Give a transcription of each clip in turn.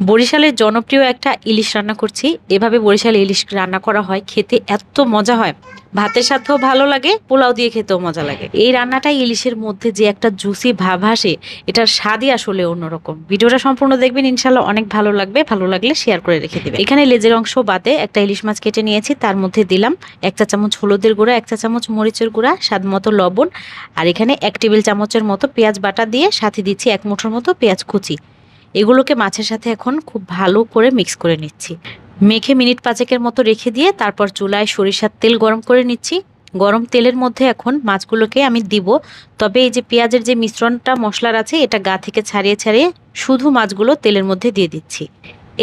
বরিশালের জনপ্রিয় একটা ইলিশ রান্না করছি। এভাবে বরিশালে ইলিশ রান্না করা হয়, খেতে এত মজা হয়। ভাতের সাথেও ভালো লাগে, পোলাও দিয়ে খেতেও মজা লাগে। এই রান্নাটা ইলিশের মধ্যে যে একটা জুসি ভাব আসে, এটার স্বাদই আসলে অন্যরকম। ভিডিওটা সম্পূর্ণ দেখবেন ইনশাল্লাহ অনেক ভালো লাগবে। ভালো লাগলে শেয়ার করে রেখে দেবে এখানে লেজের অংশ বাদে একটা ইলিশ মাছ কেটে নিয়েছি। তার মধ্যে দিলাম এক চা চামচ হলুদের গুঁড়া এক চা চামচ মরিচের গুঁড়া, স্বাদ মতো লবণ। আর এখানে এক টেবিল চামচের মতো পেঁয়াজ বাটা দিয়ে সাথে দিচ্ছি এক মুঠোর মতো পেঁয়াজ কুচি। এগুলোকে মাছের সাথে এখন খুব ভালো করে মিক্স করে নিচ্ছি। মেখে মিনিট পাঁচেকের মতো রেখে দিয়ে তারপর চুলায় সরিষার তেল গরম করে নিচ্ছি। গরম তেলের মধ্যে এখন মাছগুলোকে আমি দিব। তবে এই যে পেঁয়াজের যে মিশ্রণটা মশলার আছে, এটা গা থেকে ছাড়িয়ে ছাড়িয়ে শুধু মাছগুলো তেলের মধ্যে দিয়ে দিচ্ছি।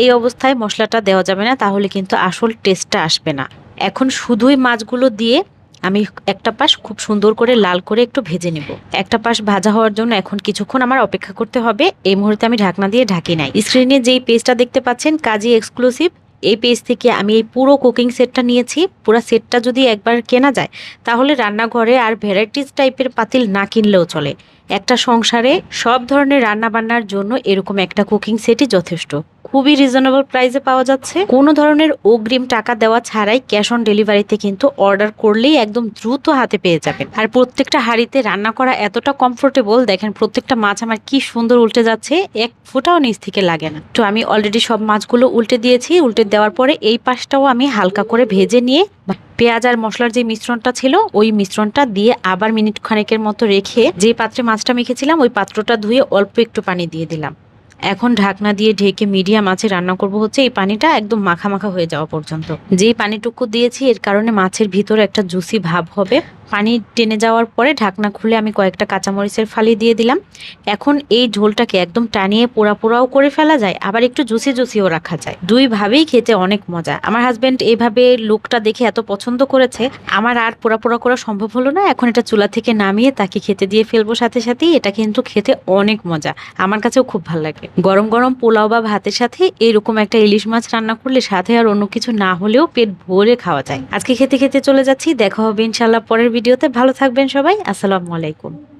এই অবস্থায় মশলাটা দেওয়া যাবে না, তাহলে কিন্তু আসল টেস্টটা আসবে না। এখন শুধুই মাছগুলো দিয়ে আমি একটা পাশ খুব সুন্দর করে লাল করে একটু ভেজে নেব। একটা পাশ ভাজা হওয়ার জন্য এখন কিছুক্ষণ আমার অপেক্ষা করতে হবে। এই মুহূর্তে আমি ঢাকনা দিয়ে ঢাকি নাই। স্ক্রিনে যেই পেজটা দেখতে পাচ্ছেন, কাজী এক্সক্লুসিভ, এই পেজ থেকে আমি এই পুরো কুকিং সেটটা নিয়েছি। পুরো সেটটা যদি একবার কেনা যায়, তাহলে রান্নাঘরে আর ভ্যারাইটিস টাইপের পাতিল না কিনলেও চলে। একটা সংসারে সব ধরনের রান্না বান্নার জন্য এরকম একটা কুকিং সেটই যথেষ্ট। খুবই রিজনেবল প্রাইসে পাওয়া যাচ্ছে। কোনো ধরনের অগ্রিম টাকা দেওয়া ছাড়াই ক্যাশ অন ডেলিভারিতে কিন্তু অর্ডার করলেই একদম দ্রুত হাতে পেয়ে যাবেন। আর প্রত্যেকটা হাঁড়িতে রান্না করা এতটা কমফোর্টেবল দেখেন প্রত্যেকটা মাছ আমার কি সুন্দর উল্টে যাচ্ছে, এক ফোঁটাও নিচ থেকে লাগে না। তো আমি অলরেডি সব মাছগুলো উল্টে দিয়েছি, উল্টে দেওয়ার পরে এই পাশটাও আমি হালকা করে ভেজে নিয়ে পেঁয়াজ আর মশলার যে মিশ্রণটা ছিল, ওই মিশ্রণটা দিয়ে আবার মিনিট খানেকের মতো রেখে যে পাত্রে মাছটা মেখেছিলাম, ওই পাত্রটা ধুয়ে অল্প একটু পানি দিয়ে দিলাম। এখন ঢাকনা দিয়ে ঢেকে মিডিয়াম আছে রান্না করব হচ্ছে এই পানিটা একদম মাখা মাখা হয়ে যাওয়া পর্যন্ত। যেই পানিটুকু দিয়েছি, এর কারণে মাছের ভিতরে একটা জুসি ভাব হবে। পানি টেনে যাওয়ার পরে ঢাকনা খুলে আমি কয়েকটা কাঁচামরিচের ফালি দিয়ে দিলাম। এখন এই ঝোলটাকে একদম টানিয়ে পোড়া পোড়াও করে ফেলা যায়, আবার একটু জুসি জুসিও রাখা যায়। দুইভাবেই খেতে অনেক মজা। আমার হাজব্যান্ড এইভাবে লুকটা দেখে এত পছন্দ করেছে, আমার আর পোড়া পোড়া করা সম্ভব হলো না। এখন এটা চুলা থেকে নামিয়ে তাকে খেতে দিয়ে ফেলব সাথে সাথেই। এটা কিন্তু খেতে অনেক মজা। আমার কাছেও খুব ভালো লাগে। গরম গরম পোলাও বা ভাতের সাথে এরকম একটা ইলিশ মাছ রান্না করলে সাথে আর অন্য কিছু না হলেও পেট ভরে খাওয়া যায়। আজকে খেতে খেতে চলে যাচ্ছি, দেখা হবে ইনশাল্লাহ পরের ভিডিওতে। ভালো থাকবেন সবাই, আসসালামু আলাইকুম।